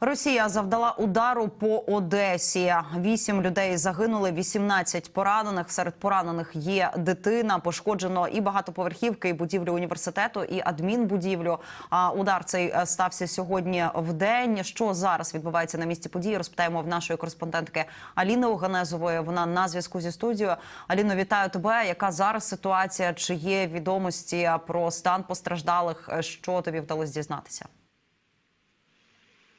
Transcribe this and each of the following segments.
Росія завдала удару по Одесі. Вісім людей загинули, 18 поранених. Серед поранених є дитина. Пошкоджено і багатоповерхівки, і будівлю університету, і адмінбудівлю. А удар цей е, стався сьогодні в день. Що зараз відбувається на місці події? Розпитаємо в нашої кореспондентки Аліни Оганезової. Вона на зв'язку зі студією. Аліно, вітаю тебе. Яка зараз ситуація? Чи є відомості про стан постраждалих? Що тобі вдалося дізнатися?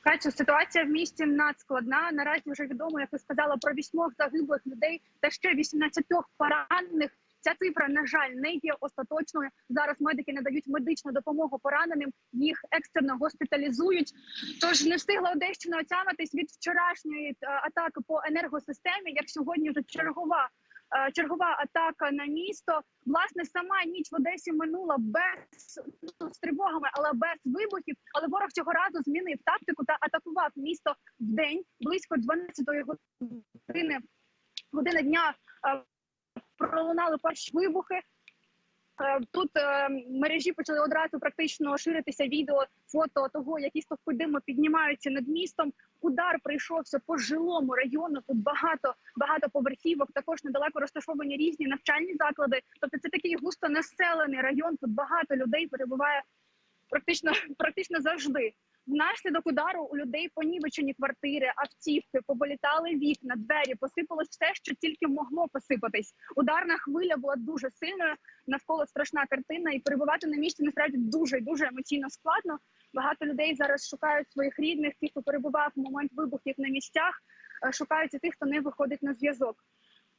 Катю, ситуація в місті надскладна. Наразі вже відомо, як ти сказала, про вісьмох загиблих людей та ще 18 поранених. Ця цифра, на жаль, не є остаточною. Зараз медики надають медичну допомогу пораненим, їх екстерно госпіталізують. Тож не встигла Одещина отямитись від вчорашньої е, атаки по енергосистемі, як сьогодні вже чергова. Е, Чергова атака на місто. Власне, сама ніч в Одесі минула без ну, з тривогами, але без вибухів. Але ворог цього разу змінив тактику та атакував місто в день близько 12-ї години години дня. е, Пролунали перші вибухи. Е, Тут е, мережі почали одразу практично ширитися відео, фото того, які стовпи диму піднімаються над містом. Удар прийшовся по жилому району. Тут багато багато поверхівок. Також недалеко розташовані різні навчальні заклади. Тобто, це такий густо населений район. Тут багато людей перебуває практично практично завжди. Внаслідок удару у людей понівечені квартири, автівки, повилітали вікна, двері, посипалось все, що тільки могло посипатись. Ударна хвиля була дуже сильною. Навколо страшна картина, і перебувати на місці насправді дуже дуже емоційно складно. Багато людей зараз шукають своїх рідних, тих, хто перебував в момент вибухів на місцях, е, шукають і тих, хто не виходить на зв'язок.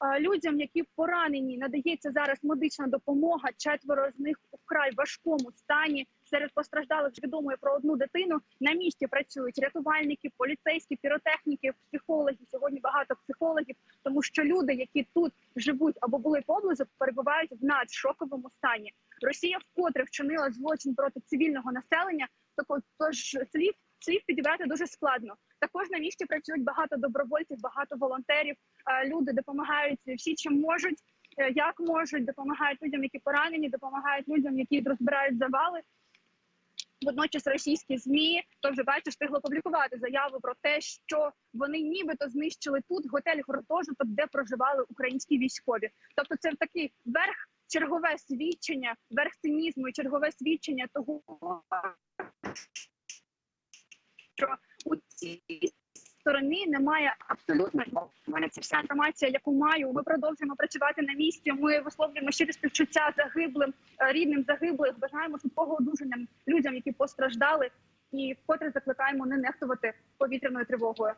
Е, Людям, які поранені, надається зараз медична допомога. Четверо з них вкрай важкому стані. Серед постраждалих відомо про одну дитину. На місці працюють рятувальники, поліцейські, піротехніки, психологи. Сьогодні багато психологів, тому що люди, які тут живуть або були поблизу, перебувають в надшоковому стані. Росія вкотре вчинила злочин проти цивільного населення. Тако- Тож слів слів підібрати дуже складно. Також на місці працюють багато добровольців, багато волонтерів. Е, Люди допомагають всі, чим можуть, е, як можуть, допомагають людям, які поранені, допомагають людям, які розбирають завали. Водночас російські змі то вже бачиш, встигли опублікувати заяву про те, що вони нібито знищили тут готель гуртожиток, де проживали українські військові. Тобто, це такий верх чергове свідчення, верх цинізму і чергове свідчення того, що у цій стороні немає абсолютно У мене це вся інформація, яку маю. Ми продовжуємо працювати на місці. Ми висловлюємо щирі співчуття загиблим, е, рідним загиблих. Бажаємо швидкого одужання людям, які постраждали, і вкотре закликаємо не нехтувати повітряною тривогою.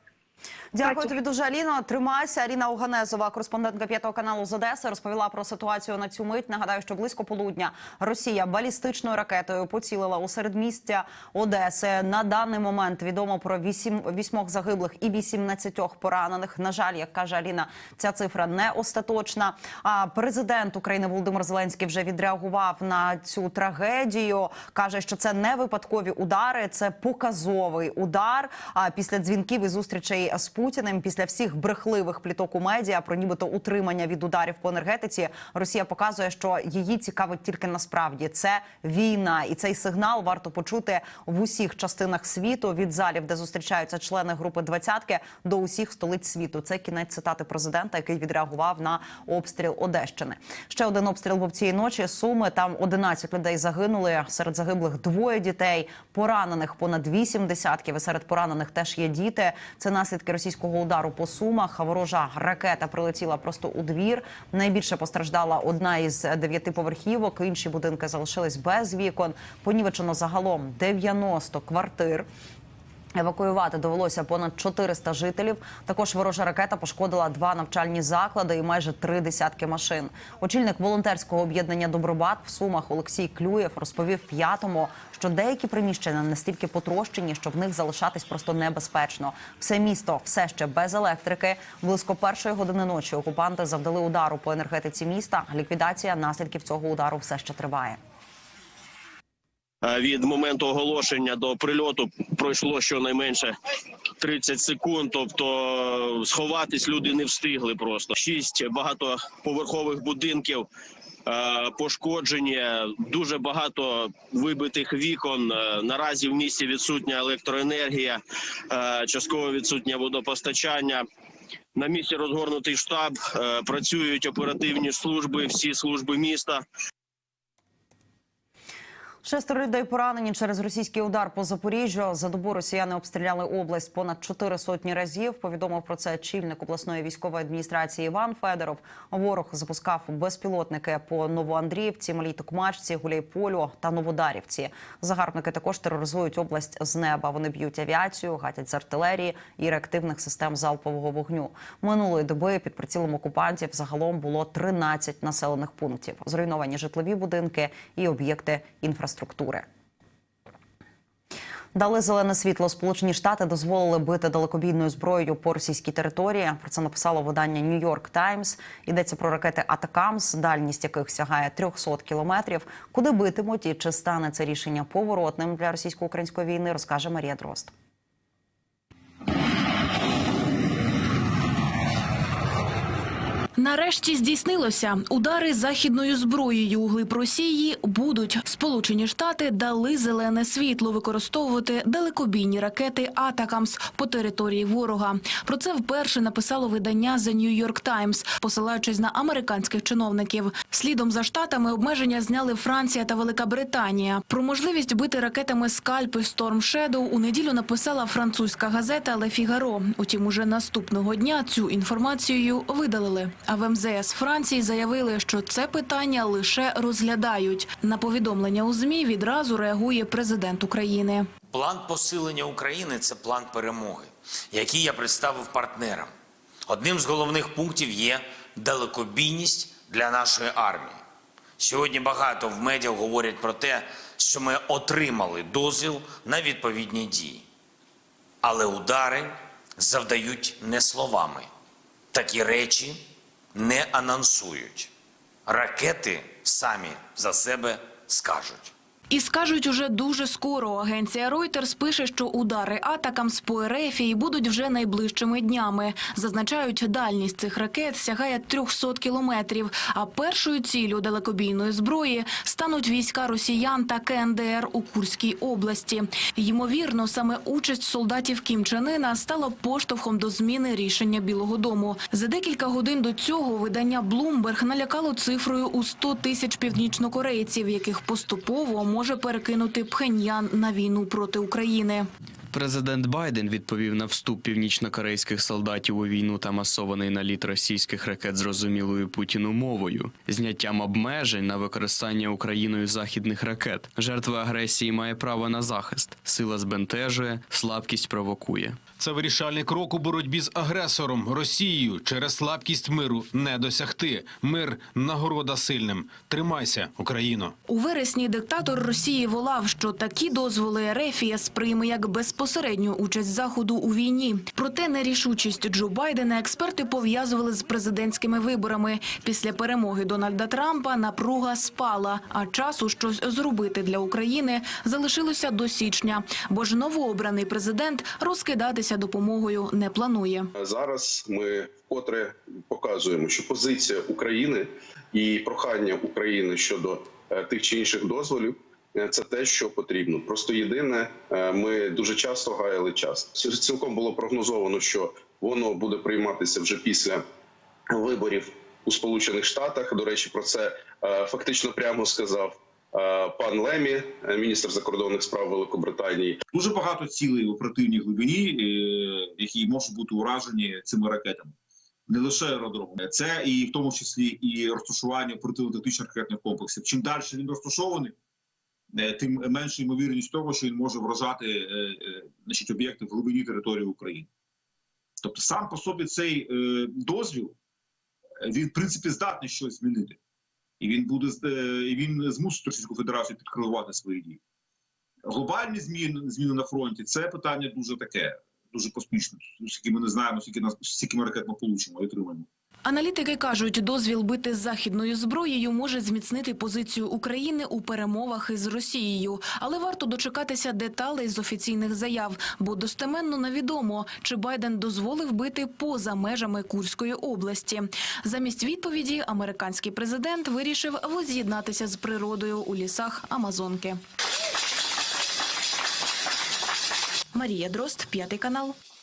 Дякую тобі дуже, Аліно. Тримайся. Аліна Оганезова, кореспондентка п'ятого каналу з Одеси, розповіла про ситуацію на цю мить. Нагадаю, що близько полудня Росія балістичною ракетою поцілила у середмістя Одеси. На даний момент відомо про вісім вісьмох загиблих і 18 поранених. На жаль, як каже Аліна, ця цифра не остаточна. А президент України Володимир Зеленський вже відреагував на цю трагедію. каже, що це не випадкові удари, це показовий удар. А після дзвінків і зустрічей з Путіним, після всіх брехливих пліток у медіа про нібито утримання від ударів по енергетиці, Росія показує, що її цікавить тільки насправді це війна, і цей сигнал варто почути в усіх частинах світу від залів, де зустрічаються члени групи двадцятки, до усіх столиць світу. Це кінець цитати президента, який відреагував на обстріл Одещини. Ще один обстріл був цієї ночі. Суми там 11 людей загинули. Серед загиблих двоє дітей, поранених понад вісім десятків. І серед поранених теж є діти. Це наслідки російського удару по сумах. Ворожа ракета прилетіла просто у двір. Найбільше постраждала одна із дев'яти поверхівок. Інші будинки залишились без вікон. Понівечено загалом 90 квартир. Евакуювати довелося понад 400 жителів. Також ворожа ракета пошкодила два навчальні заклади і майже три десятки машин. Очільник волонтерського об'єднання Добробат в Сумах Олексій Клюєв розповів п'ятому, що деякі приміщення настільки потрощені, що в них залишатись просто небезпечно. Все місто все ще без електрики. Близько першої години ночі окупанти завдали удару по енергетиці міста. Ліквідація наслідків цього удару все ще триває. Е, від моменту оголошення до прильоту пройшло щонайменше 30 секунд. Тобто сховатись люди не встигли. Просто шість багатоповерхових будинків пошкоджені, дуже багато вибитих вікон. Е, Наразі в місті відсутня електроенергія, е, частково відсутнє водопостачання. На місці розгорнутий штаб, е, працюють оперативні служби, всі служби міста. Шестеро людей поранені через російський удар по Запоріжжю. За добу росіяни обстріляли область понад чотири сотні разів. Повідомив про це чільник обласної військової адміністрації Іван Федоров. Ворог запускав безпілотники по Новоандріївці, Малій Токмачці, Гуляйполю та Новодарівці. Загарбники також тероризують область з неба. Вони б'ють авіацію, гатять з артилерії і реактивних систем залпового вогню. Минулої доби під прицілом окупантів загалом було 13 населених пунктів. Зруйновані житлові будинки і об'єкти інфраструктури. Дали зелене світло. Сполучені Штати дозволили бити далекобійною зброєю по російській території. Про це написало видання New York Times. Йдеться про ракети Атакамс, дальність яких сягає 300 кілометрів. Куди битимуть і чи стане це рішення поворотним для російсько-української війни, розкаже Марія Дрозд. Нарешті здійснилося удари західною зброєю у глиб Росії будуть. Сполучені Штати дали зелене світло використовувати далекобійні ракети Атакамс по території ворога. Про це вперше написало видання The New York Times, посилаючись на американських чиновників. Слідом за штатами обмеження зняли Франція та Велика Британія. Про можливість бити ракетами Скальп і Storm Shadow у неділю написала французька газета Le Figaro. Утім, уже наступного дня цю інформацію видалили. А в МЗС Франції заявили, що це питання лише розглядають. На повідомлення у змі відразу реагує президент України. План посилення України це план перемоги, який я представив партнерам. Одним з головних пунктів є далекобійність для нашої армії. Сьогодні багато в медіа говорять про те, що ми отримали дозвіл на відповідні дії. Але удари завдають не словами. Такі речі не анонсують. Ракети самі за себе скажуть. І скажуть уже дуже скоро. Агенція Reuters пише, що удари атакам з по Ерефії будуть вже найближчими днями. Зазначають, дальність цих ракет сягає 300 кілометрів. А першою ціллю далекобійної зброї стануть війська росіян та КНДР у Курській області. Ймовірно, саме участь солдатів Кім Чен Ына стала поштовхом до зміни рішення Білого Дому. За декілька годин до цього видання Bloomberg налякало цифрою у 100 тисяч північнокорейців, яких поступово може перекинути Пхеньян на війну проти України. Президент Байден відповів на вступ північнокорейських солдатів у війну та масований наліт російських ракет зрозумілою Путіну мовою, зняттям обмежень на використання Україною західних ракет. Жертва агресії має право на захист. Сила збентежує, слабкість провокує. Це вирішальний крок у боротьбі з агресором Росією через слабкість миру не досягти. Мир нагорода сильним. Тримайся, Україно. У вересні диктатор Росії волав, що такі дозволи Рефія сприйме як безпосередню участь заходу у війні. Проте нерішучість Джо Байдена експерти пов'язували з президентськими виборами. Після перемоги Дональда Трампа напруга спала, а часу щось зробити для України залишилося до січня. Бо ж новообраний президент розкидатися допомогою не планує. Зараз ми вкотре показуємо, що позиція України і прохання України щодо е, тих чи інших дозволів е, це те, що потрібно. Просто єдине, е, ми дуже часто гаяли час. Цілком було прогнозовано, що воно буде прийматися вже після виборів у Сполучених Штатах. До речі, про це фактично прямо сказав пан Лемі, е, міністр закордонних справ Великобританії. дуже багато цілей в оперативній глибині, е, які можуть бути уражені цими ракетами. Не лише аеродромом, це і в тому числі і розташування оперативно-тактичних ракетних комплексів. Чим далі він розташований, е, тим менша ймовірність того, що він може вражати е, е, значить, об'єкти в глибині території України. Тобто, сам по собі цей е, дозвіл е, він в принципі здатний щось змінити, і він буде е, і він змусить Російську Федерацію підкривати свої дії. Глобальні зміни зміни на фронті це питання дуже таке, дуже поспішне. Скільки ми не знаємо, скільки нас скільки ми ракет ми получимо і отримаємо. Аналітики кажуть, дозвіл бити західною зброєю може зміцнити позицію України у перемовах із Росією. Але варто дочекатися деталей з офіційних заяв, бо достеменно невідомо, чи Байден дозволив бити поза межами Курської області. Замість відповіді американський президент вирішив воз'єднатися з природою у лісах Амазонки. Марія Дрозд, п'ятий канал.